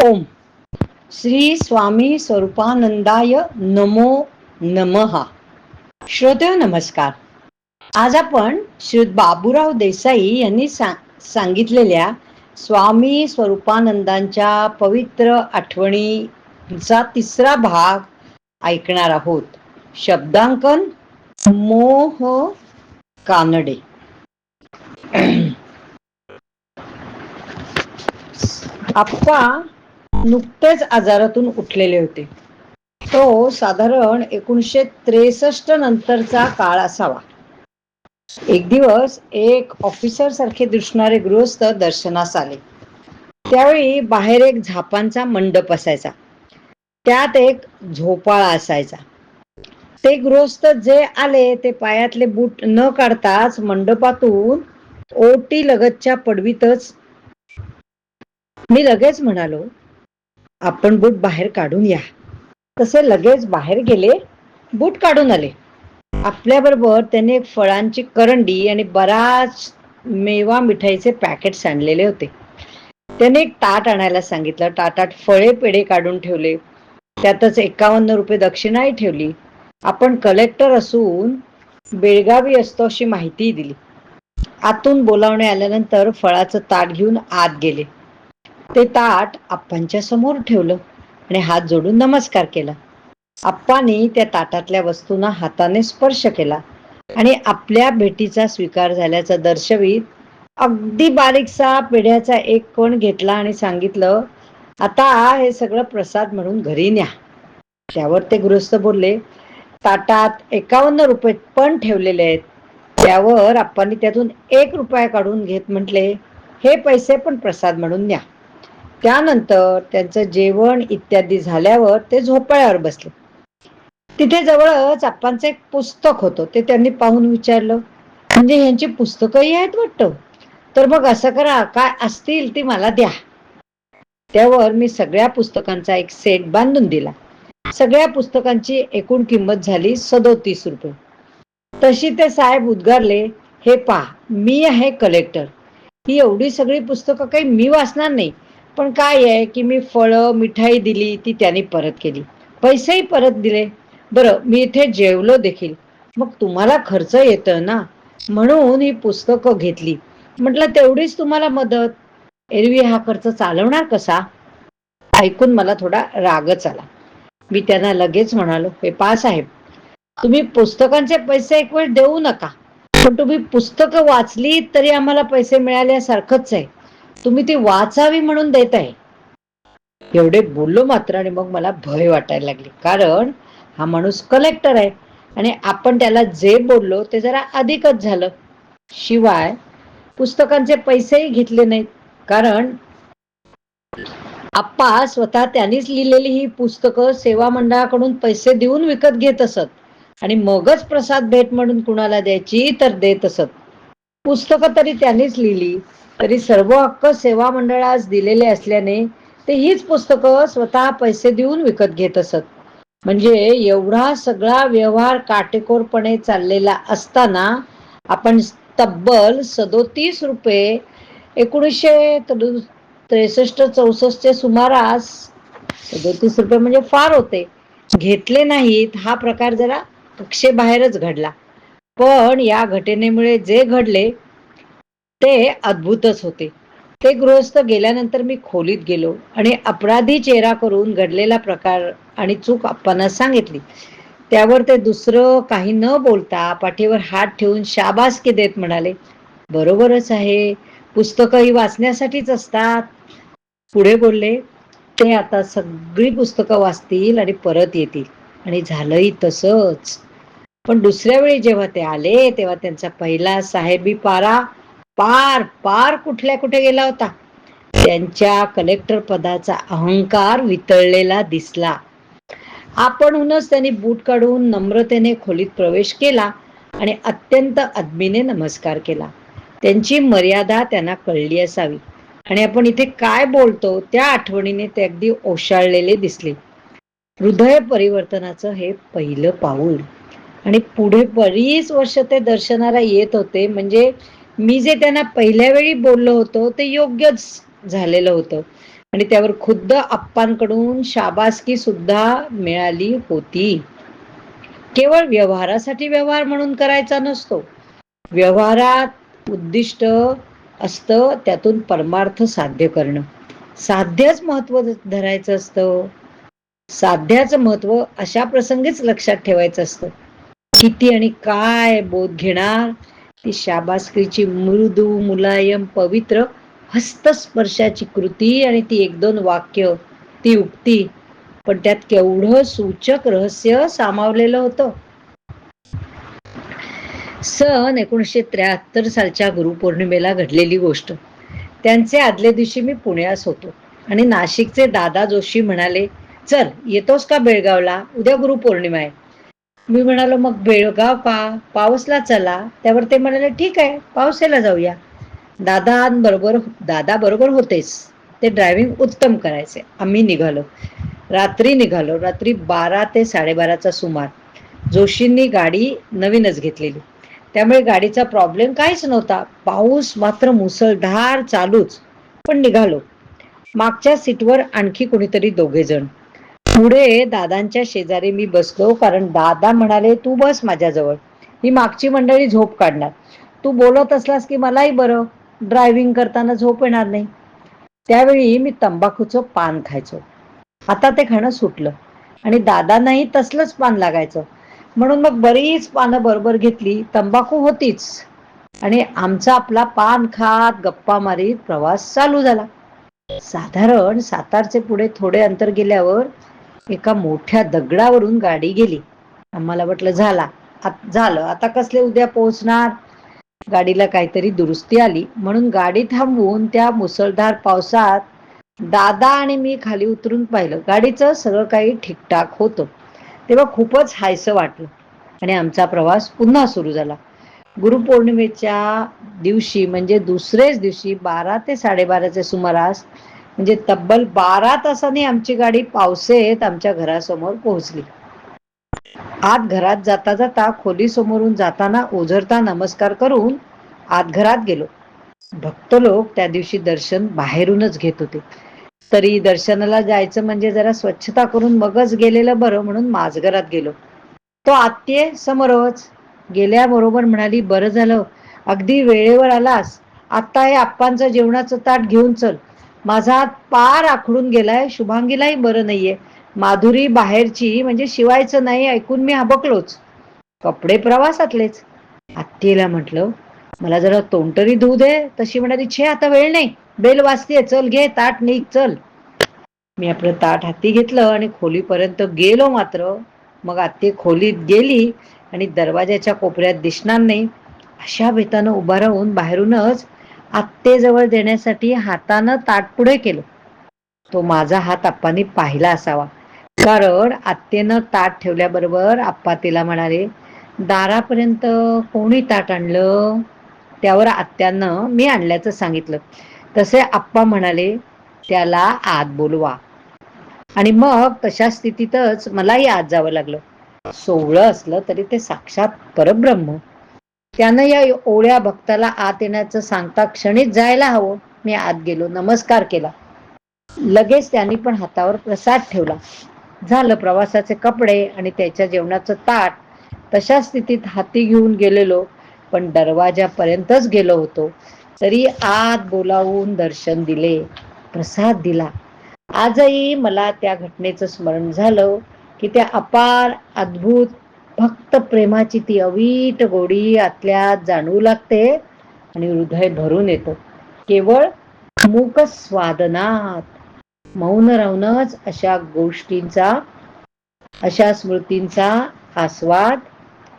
ओम. श्री स्वामी स्वरूपानंदाय नमो नमहा श्रोते नमस्कार. आज आपण श्री बाबूराव देसाई यांनी सा सांगितलेल्या स्वामी स्वरूपानंदांच्या पवित्र आठवणीचा तिसरा भाग ऐकणार आहोत. शब्दांकन मोह कानडे. आप्पा नुकतेच आजारातून उठलेले होते. तो साधारण एकोणीसशे त्रेसष्ट नंतरचा काळ असावा. एक दिवस एक ऑफिसर सारखे दिसणारे गृहस्थ दर्शनास आले. त्यावेळी बाहेर एक झापांचा मंडप असायचा. त्यात एक झोपाळा असायचा. ते गृहस्थ जे आले ते पायातले बूट न काढताच मंडपातून ओटी लगतच्या पडवीतच मी लगेच म्हणालो आपण बूट बाहेर काढून या. तसे लगेच बाहेर गेले बूट काढून आले. आपल्याबरोबर त्याने एक फळांची करंडी आणि बराच मेवा मिठाईचे पॅकेट्स आणलेले होते. त्याने एक ताट आणायला सांगितलं. ताटात फळे पेढे काढून ठेवले. त्यातच एकावन्न रुपये दक्षिणाही ठेवली. आपण कलेक्टर असून बेळगावी असतो अशी माहितीही दिली. आतून बोलावणे आल्यानंतर फळाचं ताट घेऊन आत गेले. ते ताट आप्पांच्या समोर ठेवलं आणि हात जोडून नमस्कार केला. आप्पानी त्या ताटातल्या वस्तूंना हाताने स्पर्श केला आणि आपल्या भेटीचा स्वीकार झाल्याचा दर्शवीत अगदी बारीकसा पेढ्याचा एक कण घेतला आणि सांगितलं आता हे सगळं प्रसाद म्हणून घरी न्या. त्यावर ते गृहस्थ बोलले ताटात एकावन्न रुपये पण ठेवलेले आहेत. त्यावर आप्पांनी त्यातून एक रुपया काढून घेत म्हटले हे पैसे पण प्रसाद म्हणून न्या. त्यानंतर त्यांचं जेवण इत्यादी झाल्यावर ते झोपाळ्यावर बसले. तिथे जवळच आप्पांचं एक पुस्तक होतं. ते त्यांनी पाहून विचारलं म्हणजे ह्यांची पुस्तकंही आहेत वाटतं? तर मग असं करा काय असतील ती मला द्या. त्यावर मी सगळ्या पुस्तकांचा एक सेट बांधून दिला. सगळ्या पुस्तकांची एकूण किंमत झाली सदोतीस रुपये. तशी ते साहेब उद्गारले हे पहा मी आहे कलेक्टर ही एवढी सगळी पुस्तकं काही मी वाचणार नाही. पण काय आहे की मी फळं मिठाई दिली ती त्याने परत केली. पैसेही परत दिले. बरं मी इथे जेवलो देखील. मग तुम्हाला खर्च येतं ना? म्हणून ही पुस्तकं घेतली. म्हटलं तेवढीच तुम्हाला मदत. एरवी हा खर्च चालवणार कसा? ऐकून मला थोडा रागच आला. मी त्यांना लगेच म्हणालो हे पा साहेब तुम्ही पुस्तकांचे पैसे एक वेळ देऊ नका. पण तुम्ही पुस्तकं वाचली तरी आम्हाला पैसे मिळाल्यासारखंच आहे. तुम्ही ती वाचावी म्हणून देत आहे एवढे बोललो मात्र आणि मग मला भय वाटायला लागली. कारण हा माणूस कलेक्टर आहे आणि आपण त्याला जे बोललो ते जरा अधिकच झालं. शिवाय पुस्तकांचे पैसेही घेतले नाहीत. कारण आप्पा स्वतः त्यांनीच लिहिलेली ही पुस्तकं सेवा मंडळाकडून पैसे देऊन विकत घेत असत. आणि मगच प्रसाद भेट म्हणून कुणाला द्यायची तर देत असत. पुस्तकं तरी त्यांनीच लिहिली. तरी सर्व हक्क सेवा मंडळास दिलेले असल्याने ते हीच पुस्तकं स्वतः पैसे देऊन विकत घेत असत. म्हणजे एवढा सगळा व्यवहार काटेकोरपणे चाललेला असताना आपण तब्बल सदोतीस रुपये एकोणीसशे त्रेसष्ट चौसष्टच्या सुमारास सदोतीस रुपये म्हणजे फार होते. घेतले नाहीत हा प्रकार जरा कक्षेबाहेरच घडला. पण या घटनेमुळे जे घडले ते अद्भुतच होते. ते गृहस्थ गेल्यानंतर मी खोलीत गेलो आणि अपराधी चेहरा करून घडलेला प्रकार आणि चूक आप्पांना सांगितली. त्यावर ते दुसरं काही न बोलता पाठीवर हात ठेवून शाबासकी देत म्हणाले बरोबरच आहे. पुस्तकं ही वाचण्यासाठीच असतात. पुढे बोलले ते आता सगळी पुस्तकं वाचतील आणि परत येतील. आणि झालंही तसंच. पण दुसऱ्या वेळी जेव्हा ते आले तेव्हा त्यांचा पहिला साहेबी पारा पार पार कुठल्या कुठे गेला होता? त्यांच्या कलेक्टर पदाचा अहंकार वितळलेला दिसला. आपणहूनच त्यांनी बूट काढून नम्रतेने खोलीत प्रवेश केला आणि अत्यंत अद्मीने नमस्कार केला. त्यांची मर्यादा त्यांना कळली असावी. आणि आपण इथे काय बोलतो त्या आठवणीने ते अगदी ओशाळलेले दिसले. हृदय परिवर्तनाचं हे पहिलं पाऊल. आणि पुढे बरीच वर्ष ते दर्शनाला येत होते म्हणजे मी जे त्यांना पहिल्या वेळी बोललो होतो ते योग्यच झालेलं होतं. आणि त्यावर खुद्द आप्पांकडून शाबासकी सुद्धा मिळाली होती. केवळ व्यवहारासाठी व्यवहार म्हणून करायचा नसतो. व्यवहारात उद्दिष्ट असतं त्यातून परमार्थ साध्य करणं. साध्यच महत्त्व धरायचं असतं. साध्याचं महत्त्व अशा प्रसंगीच लक्षात ठेवायचं असतं. किती आणि काय बोध घेणार ती शाबासकीची मृदू मुलायम पवित्र हस्तस्पर्शाची कृती आणि ती एक दोन वाक्य ती उक्ती. पण त्यात केवढं सूचक रहस्य सामावलेलं होतं. सन एकोणीसशे त्र्याहत्तर सालच्या गुरुपौर्णिमेला घडलेली गोष्ट. त्यांचे आदल्या दिवशी मी पुण्यास होतो आणि नाशिकचे दादा जोशी म्हणाले चल येतोस का बेळगावला? उद्या गुरुपौर्णिमा आहे. मी म्हणालो मग बेळगाव का पाऊसला चला. त्यावर ते म्हणाले ठीक आहे पावसेला जाऊया. दादांबरोबर दादा बरोबर होतेच ते ड्रायव्हिंग उत्तम करायचे. आम्ही निघालो. रात्री निघालो. रात्री बारा ते साडेबाराचा सुमार. जोशींनी गाडी नवीनच घेतलेली. त्यामुळे गाडीचा प्रॉब्लेम काहीच नव्हता. पाऊस मात्र मुसळधार चालूच. पण निघालो. मागच्या सीटवर आणखी कोणीतरी दोघे जण पुढे दादांच्या शेजारी मी बसलो कारण दादा म्हणाले तू बस माझ्याजवळ. ही मागची मंडळी झोप काढणार. तू बोलत असलास की मलाही बरं. ड्रायव्हिंग करताना झोप येणार नाही. त्यावेळी मी तंबाखूचं पान खायचो. आता ते खाणं सुटलं. आणि दादांनाही तसलंच पान लागायचं. म्हणून मग बरीच पानं बरोबर घेतली. तंबाखू होतीच. आणि आमचा आपला पान खात गप्पा मारीत प्रवास चालू झाला. साधारण सातारचे पुढे थोडे अंतर गेल्यावर एका मोठ्या दगडावरून गाडी गेली. आम्हाला वाटलं झाला. झालं. आता कसले उद्या पोहोचणार? गाडीला काहीतरी दुरुस्ती आली. म्हणून गाडी थांबवून त्या मुसळधार पावसात दादा आणि मी खाली उतरून पाहिलं. गाडीचं सगळं काही ठीकठाक होतं. तेव्हा खूपच हायसं वाटलं आणि आमचा प्रवास पुन्हा सुरू झाला. गुरुपौर्णिमेच्या दिवशी म्हणजे दुसरेच दिवशी बारा ते साडेबाराच्या सुमारास म्हणजे तब्बल बारा तासांनी आमची गाडी पावसेत आमच्या घरासमोर पोहोचली. आत घरात जाता जाता खोली समोरून जाताना ओझरता नमस्कार करून आत घरात गेलो. भक्त लोक त्या दिवशी दर्शन बाहेरूनच घेत होते. तरी दर्शनाला जायचं म्हणजे जरा स्वच्छता करून मगच गेलेलं बरं म्हणून माझघरात गेलो. तो आत्ये समोरच गेल्याबरोबर म्हणाली बरं झालं. अगदी वेळेवर आलास. आत्ता हे आप्पांचं जेवणाचं ताट घेऊन चल. माझा पार आखडून गेलाय शुभांगीलाही बरं नाहीये. माधुरी बाहेरची म्हणजे शिवायचं नाही ऐकून मी हबकलोच. कपडे प्रवासातलेच. आत्तीला म्हटलं मला जरा तोंडतरी धुऊ दे. तशी म्हणाली छे आता वेळ नाही. बेल वाजते चल घे ताट निघ चल. मी आपलं ताट हाती घेतलं आणि खोलीपर्यंत गेलो मात्र मग आत्ती खोलीत गेली आणि दरवाजाच्या कोपऱ्यात दिसणार नाही. अशा बेतानं उभा राहून बाहेरूनच आत्तेजवळ देण्यासाठी हातानं ताट पुढे केलं. तो माझा हात आप्पांनी पाहिला असावा. कारण आत्तेनं ताट ठेवल्याबरोबर आप्पा तिला म्हणाले दारापर्यंत कोणी ताट आणलं? त्यावर आत्यानं मी आणल्याचं सांगितलं. तसे आप्पा म्हणाले त्याला आत बोलवा. आणि मग तशा स्थितीतच मलाही आत जावं लागलं. सोहळं असलं तरी ते साक्षात परब्रह्म. त्यानं या ओळ्या भक्ताला आत येण्याचं सांगता क्षणीच जायला हवं. मी आत गेलो. नमस्कार केला. लगेच त्यांनी पण हातावर प्रसाद ठेवला. झालं प्रवासाचे कपडे आणि त्याच्या जेवणाचं ताट. तशा स्थितीत हाती घेऊन गेलेलो. पण दरवाजापर्यंतच गेलो होतो. तरी आत बोलावून दर्शन दिले. प्रसाद दिला. आजही मला त्या घटनेचं स्मरण झालं की त्या अपार अद्भुत फक्त प्रेमाची ती अवीट गोडी आतल्यात जाणवू लागते आणि हृदय भरून येतो. केवळ मूक स्वादनात मौन राहूनच अशा गोष्टींचा अशा स्मृतींचा आस्वाद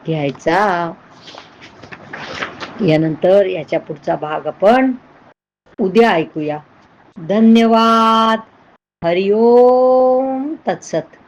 घ्यायचा. यानंतर याच्या पुढचा भाग आपण उद्या ऐकूया. धन्यवाद. हरिओम तत्सत.